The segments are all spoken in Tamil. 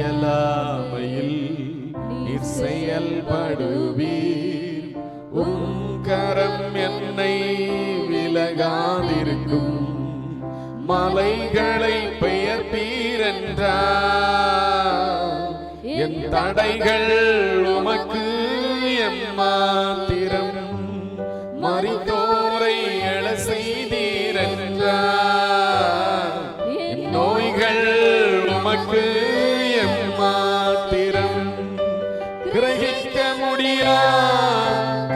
இயலாமையில் நீர் செயல்படுவீர் உம் கரம் என்னை விலகாதிருக்கும். மலைகளை பெயர்ப்பீர் என் தடைகள் உமக்கு எம்மாத்திரம் மறித்தோரை எழ செய்தீர் நோய்கள் உமக்கு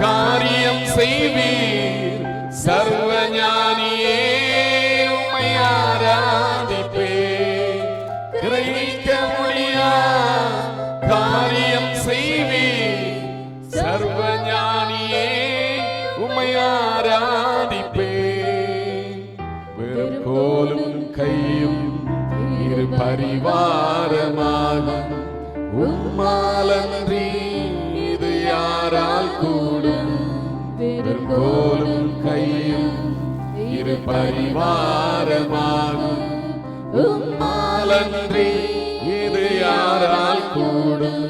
காரியம் செய்வீர் சர்வ ஞானியே உம்மை ஆராதிப்பேன் கிரகிக்க முடியா காரியம் செய்வீர் சர்வ ஞானியே உம்மை ஆராதிப்பேன் வெறும் கோலும் கையும் இரு பரிவாரமாகும் உம்மாலன்றி கோலும் கையும் இரு பரிவாரமாகும். உம்மாலன்றி இது யாரால் கூடும்?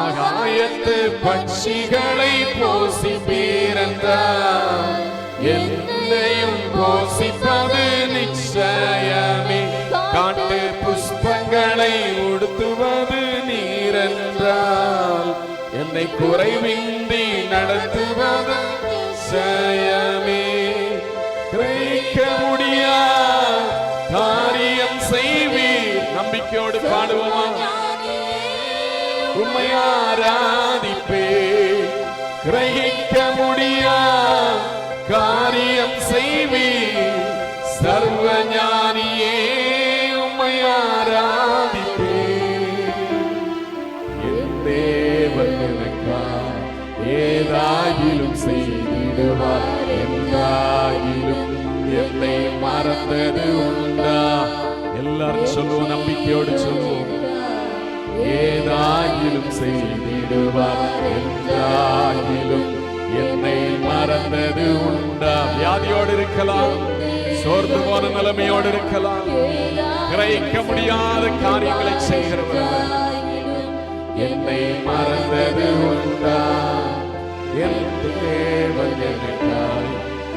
ஆகாயத்து பட்சிகளை போசி பேரந்தார் என்னையும் போசிப்பது நிச்சயமே. காட்டு புஷ்பங்களை உடுத்துவது நீரென்றால். என்னை குறைவின்றி நடத்து நிச்சயமே கிரகிக்க முடியா காரியம் செய்வீர். நம்பிக்கையோடு பாடுவோமா? உம்மை ஆராதிப்பே கிரகிக்க முடியா காரியம் செய்வீர். செய்திடுவார் என்றாகிலும் என்னை மறந்தது உண்டா எல்லாரும் சொல்லுவோம் நம்பிக்கையோடு சொல்லுவோம் ஏதாகிலும் செய்திடுவார் என்றாகிலும் என்னை மறந்தது உண்டா வியாதியோடு இருக்கலாம் சோர்ந்து போன நிலைமையோடு இருக்கலாம் கிரகிக்க முடியாத காரியங்களை செய்கிறவர் என்னை மறந்தது உண்டா என் தேவன் எனக்காய்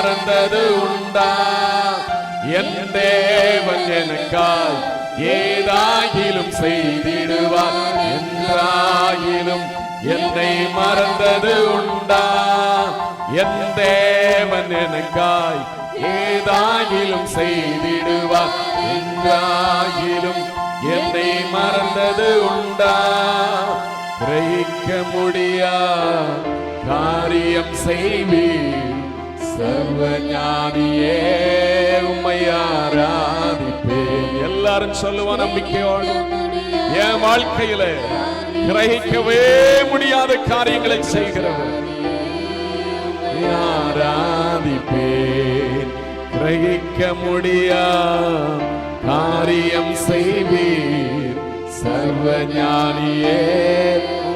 மறந்தது உண்டா? என் தேவன் எனக்காய் ஏதாகிலும் செய்திடுவார் என்றாயிலும் என்னை மறந்தது உண்டா? என் தேவன் எனக்காய் ஏதாகிலும் செய்திடுவார் என்றாயிலும் என்னை மறந்தது உண்டா? கிரகிக்க முடியா? காரியம் செய்வீர். சர்வ உம்மை ஆராதிப்பேன் எல்லாரும் சொல்லுவா நம்பிக்கையோடு என் வாழ்க்கையில கிரகிக்கவே முடியாத காரியங்களை செய்கிறவர். ஆராதிப்பேன். கிரகிக்க முடியா காரியம் செய்வீர். சர்வ ஞானியே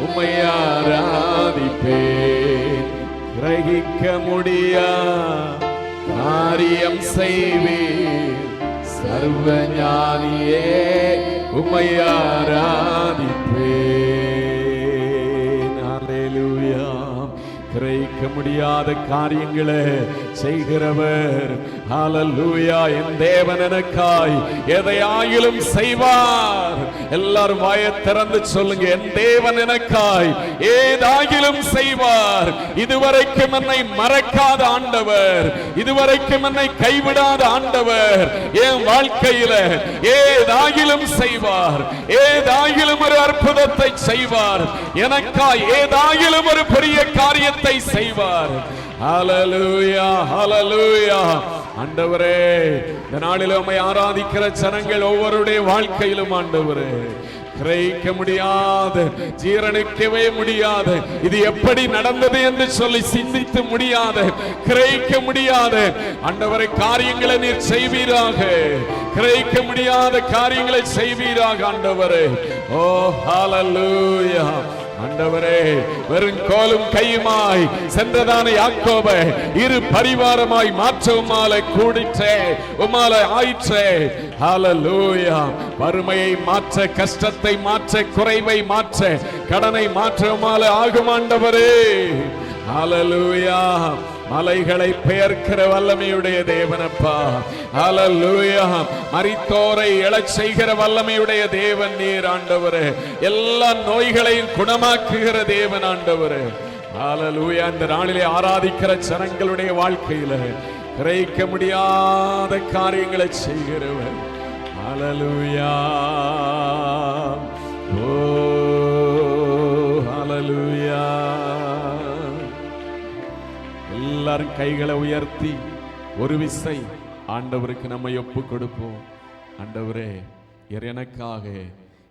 உம்மை கிரகிக்க முடியா? காரியம் செய்வீர். சர்வ ஞானியே உம்மை கிரகிக்க முடியாத காரியங்களை செய்கிறவர். ஹalleluya என் தேவன் எனக்காய் எதையாயிலும் செய்வார். எல்லாரும் வாயை திறந்து சொல்லுங்க என் தேவன் எனக்காய் ஏதாகிலும் செய்வார். இதுவரைக்கும் என்னை மறக்காத ஆண்டவர். இதுவரைக்கும் என்னை கைவிடாத ஆண்டவர். என் வாழ்க்கையில ஏதாகிலும் செய்வார். ஏதாகிலும் ஒரு அற்புதத்தை செய்வார். எனக்காய் ஏதாகிலும் ஒரு பெரிய காரியத்தை செய்வார். ஹலலூயா ஹலலூயா ஆண்டவரே இந்த நாளில் உண்மை ஆராதிக்கிற ஜனங்கள் ஒவ்வொருடைய வாழ்க்கையிலும் ஆண்டவரே கிரகிக்க முடியாது ஜீரணிக்கவே முடியாது. இது எப்படி நடந்தது என்று சொல்லி சிந்தித்து முடியாது கிரகிக்க முடியாது. அண்டவரை காரியங்களை நீர் செய்வீராக. கிரகிக்க முடியாத காரியங்களை செய்வீராக ஆண்டவரே. ஓ ஹalleluya ஆண்டவரே வெறும் கோலும் கையுமாய் சென்றதான யாக்கோப இரு பரிவாரமாய் மாற்ற உமால கூடிற்றே உமால ஆயிற்றே. ஹalleluya வறுமையை மாற்ற கஷ்டத்தை மாற்ற குறைவை மாற்ற கடனை மாற்ற உமால ஆகும் ஆண்டவரே. ஹalleluya மலைகளை பெயர்க்கிற வல்லமையுடைய தேவனப்பா. ஹalleluya. மரித்தோரை எழச் செய்கிற வல்லமையுடைய தேவன் நீர் ஆண்டவரே. எல்லா நோய்களையும் குணமாக்குகிற தேவன் ஆண்டவரே. அலலூயா இந்த நாளிலே ஆராதிக்கிற ஜனங்களுடைய வாழ்க்கையில கிரகிக்க முடியாத காரியங்களை செய்கிறவர். அலலூயா எல்லாரும் கைகளை உயர்த்தி ஒரு விசை ஆண்டவருக்கு நம்ம ஒப்பு கொடுப்போம் ஆண்டவரே எனக்காக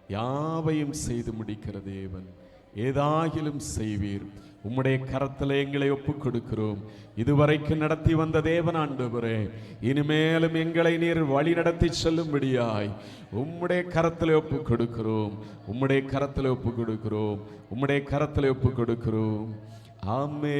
யாவையும் செய்து முடிக்கிற தேவன் ஏதாகிலும் செய்வீர். உம்முடைய கரத்தில் எங்களை ஒப்புக் கொடுக்கிறோம் இதுவரைக்கும் நடத்தி வந்த தேவன் ஆண்டவரே இனிமேலும் எங்களை நீர் வழி நடத்தி செல்லும்படியாய் உம்முடைய கரத்தில் ஒப்புக் கொடுக்கிறோம் உம்முடைய கரத்தில் ஒப்பு கொடுக்கிறோம் உம்முடைய கரத்தில் ஒப்பு கொடுக்கிறோம் ஆமே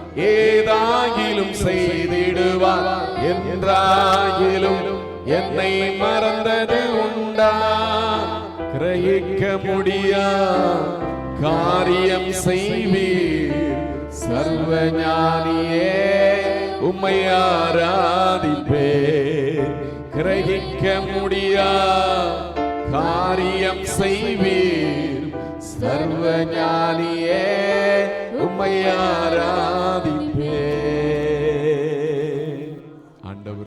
ஏதாகிலும் செய்திடுவார் என்றாகிலும் என்னை மறந்தது உண்டா? கிரகிக்க முடியா? காரியம் செய்வீர். சர்வஞானியே உம்மை ஆராதிப்பே கிரகிக்க முடியா? காரியம் செய்வீர். சர்வஞானியே உம்மையாராதி